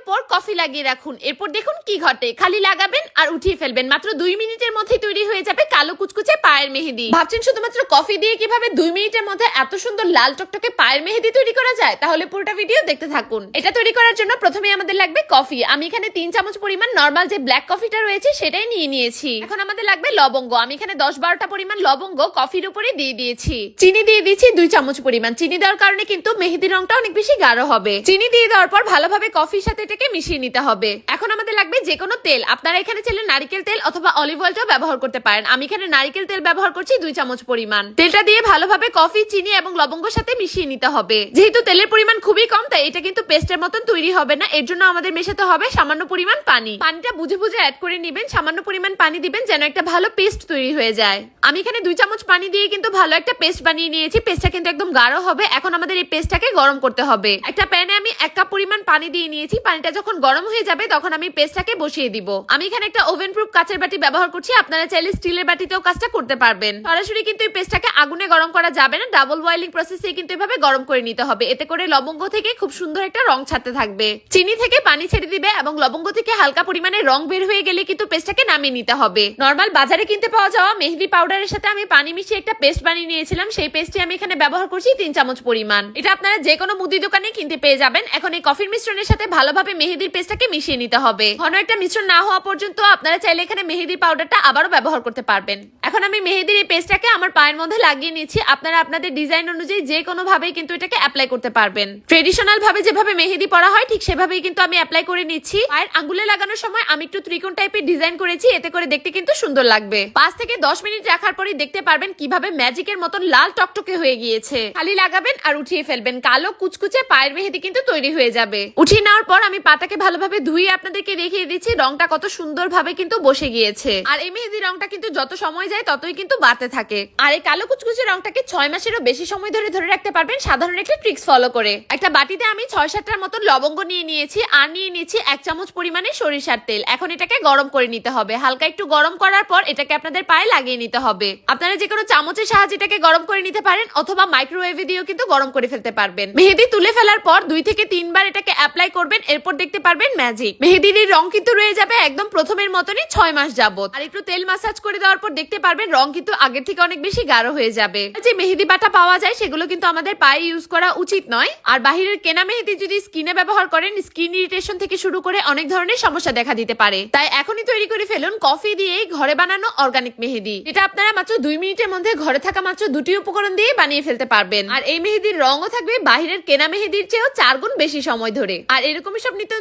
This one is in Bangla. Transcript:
উপর কফি লাগিয়ে রাখুন। এরপর দেখুন কি ঘটে। খালি লাগাবেন আর উঠিয়ে ফেলবেন। মাত্র দুই মিনিটের মধ্যে তৈরি হয়ে যাবে কালো কুচকুচে পায়ের মেহেদি। ভাবছেন শুধুমাত্র কফি দিয়ে কীভাবে দুই মিনিটের মধ্যে এত সুন্দর লাল টকটকে পায়ের মেহেদি তৈরি করা যায়? তাহলে পুরোটা ভিডিও দেখতে থাকুন। এটা তৈরি করার জন্য প্রথমে আমাদের লাগবে কফি। আমি এখানে তিন চামচ পরিমাণ নর্মাল যে ব্ল্যাক কফিটা রয়েছে, সেটাই নিয়ে নিয়েছি। এখন আমাদের লাগবে লবঙ্গ। আমি এখানে দশ বারোটা পরিমাণ লবঙ্গ কফির উপরে দিয়ে দিয়েছি। চিনি দিয়ে দিয়েছি দুই চামচ পরিমাণ। চিনি দেওয়ার কারণে কিন্তু মেহেদির রংটা অনেক বেশি গাঢ় হবে। চিনি দিয়ে দেওয়ার পর ভালোভাবে কফির সাথে এটাকে মিশিয়ে নিতে হবে। এখন আমাদের লাগবে যে কোনো তেল। আপনারা এখানে চাইলে নারিকেল তেল অথবা অলিভ অয়েলটাও ব্যবহার করতে পারেন। আমি এখানে নারিকেল তেল ব্যবহার করছি দুই চামচ পরিমাণ। তেলটা দিয়ে ভালোভাবে কফি, চিনি এবং লবঙ্গের সাথে মিশিয়ে নিতে হবে। যেহেতু তেলের পরিমাণ খুবই কম, তাই এটা কিন্তু পেস্টের মতন তৈরি হবে না। এর জন্য আমাদের মেশাতে হবে সামান্য পরিমাণ পানি। পানিটা বুঝে বুঝে অ্যাড করে নিবেন। সামান্য পরিমাণ পানি দিবেন যেন একটা ভালো পেস্ট তৈরি হয়ে যায়। আমি এখানে দুই চামচ পানি দিয়ে কিন্তু ভালো একটা পেস্ট বানিয়ে নিয়েছি। পেস্টটা কিন্তু একদম গাঢ় হবে। এখন আমাদের এই পেস্টটাকে গরম করতে হবে। একটা প্যানে আমি এক কাপ পরিমাণ পানি দিয়ে নিয়েছি। পানিটা যখন গরম হয়ে যাবে, তখন আমি পেস্টটাকে বসিয়ে দিব। আমি এখানে একটা ওভেন প্রুফ কাচের বাটি ব্যবহার করছি। আপনারা চাইলে স্টিলের বাটিতেও কাজটা করতে পারবেন। সরাসরি কিন্তু এই পেস্টটাকে আগুনে গরম করা যাবে না। ডাবল বয়েলিং প্রসেসে কিন্তু এভাবে গরম করে নিতে হবে। এতে করে লবঙ্গ থেকে খুব সুন্দর একটা রং ছাড়তে থাকবে। চিনি থেকে পানি ছেড়ে দিবে এবং লবঙ্গ থেকে হালকা পরিমাণে রং বের হয়ে গেলে কিন্তু পেস্টটাকে নামিয়ে নিতে হবে। নর্মাল বাজারে কিনতে পাওয়া যাওয়া মেহেদি পাউডারের সাথে আমি পানি মিশিয়ে একটা পেস্ট বানিয়ে নিয়েছিলাম, সেই পেস্টটি আমি এখানে ব্যবহার করছি তিন চামচ পরিমাণ। এটা আপনারা যে কোনো মুদি দোকানে কিনতে পেয়ে যাবেন। এখন এই কফির মিশ্রণের সাথে ভালোভাবে মেহেদির পেস্টটাকে মিশিয়ে নিতে হবে। ঘন একটা মিশ্রণ না হওয়া পর্যন্ত আপনারা চাইলে এখানে মেহেদি পাউডারটা আবারও ব্যবহার করতে পারবেন। এখন আমি মেহেদির এই পেস্টটাকে আমার পায়ের মধ্যে লাগিয়ে নিচ্ছি। আপনারা আপনাদের ডিজাইন অনুযায়ী যে কোনো ভাবেই কিন্তু এটাকে অ্যাপ্লাই করতে পারবেন। ট্রেডিশনাল ভাবে যেভাবে মেহেদি পরা হয়, ঠিক সেভাবেই কিন্তু আমি অ্যাপ্লাই করে নিচ্ছি। পায়ের আঙ্গুলে লাগানোর সময় আমি একটু ত্রিকোণ টাইপের ডিজাইন করেছি, এতে করে দেখতে কিন্তু সুন্দর লাগবে। পাঁচ থেকে দশ মিনিট রাখার পরে দেখতে পারবেন কীভাবে ম্যাজিকের মতন লাল টকটকে হয়ে গিয়েছে। খালি লাগাবেন আর উঠিয়ে ফেলবেন। কালো কুচকুচে পায়ের মেহেদি কিন্তু তৈরি হয়ে যাবে। উঠিয়ে নেওয়ার পর আমি পাটাকে ভালোভাবে ধুয়ে আপনাদেরকে দেখিয়ে দিচ্ছি। রংটা কত সুন্দর ভাবে কিন্তু বসে গিয়েছে। আর এই মেহেদি রংটা কিন্তু যত সময় যায় ততই কিন্তু বাড়তে থাকে। আর এই কালো কুচকুচে রংটাকে ছয় মাসেরও বেশি সময় ধরে ধরে রাখতে পারবেন সাধারণ একটা ট্রিক্স ফলো করে। একটা বাটিতে আমি ছয় সাতটার মতন লবঙ্গ নিয়ে নিয়েছি আর নিয়ে নিয়েছি এক চামচ পরিমাণে সরিষার তেল। এখন এটাকে গরম করে নিতে হবে। হালকা একটু গরম করার পর এটাকে আপনাদের পায়ে লাগিয়ে নিতে হবে। আপনারা যে কোনো চামচের সাহায্যে এটাকে গরম করে নিতে পারেন অথবা মাইক্রোওয়েভে দিয়েও কিন্তু গরম করে ফেলতে পারবেন। মেহেদি তুলে ফেলার পর দুই থেকে তিনবার এটাকে অ্যাপ্লাই করবেন, এরপর দেখতে পারবেন ম্যাজিক মেহেদির রং কিন্তু রয়ে যাবে একদম প্রথমের মতনই ছয় মাস যাবত আর একটু তেল মাসাজ করে দেওয়ার পর দেখতে পারবেন, রং কিন্তু আগের থেকে অনেক বেশি গাঢ় হয়ে যাবে। যে মেহেদি বাটা পাওয়া যায়, সেগুলো কিন্তু আমাদের পায়ে ইউজ করা উচিত নয়। আর বাহিরের কেনা মেহেদি যদি স্কিনে ব্যবহার করেন স্কিন ইরিটেশন থেকে শুরু করে অনেক ধরনের সমস্যা দেখা দিতে পারে। তাই এখনই তৈরি করে ফেলুন কফি দিয়ে ঘরে বানানো অর্গানিক মেহেদি। এটা আপনারা মাত্র দুই মিনিটের মধ্যে ঘরে থাকা মাত্র দুটি উপকরণ দিয়ে বানিয়ে ফেলতে পারবেন। আর এই মেহেদির রঙও থাকবে বাহিরের কেনা মেহেদির চেয়েও চার গুণ বেশি সময় ধরে। আর এরকমই সব নিত্য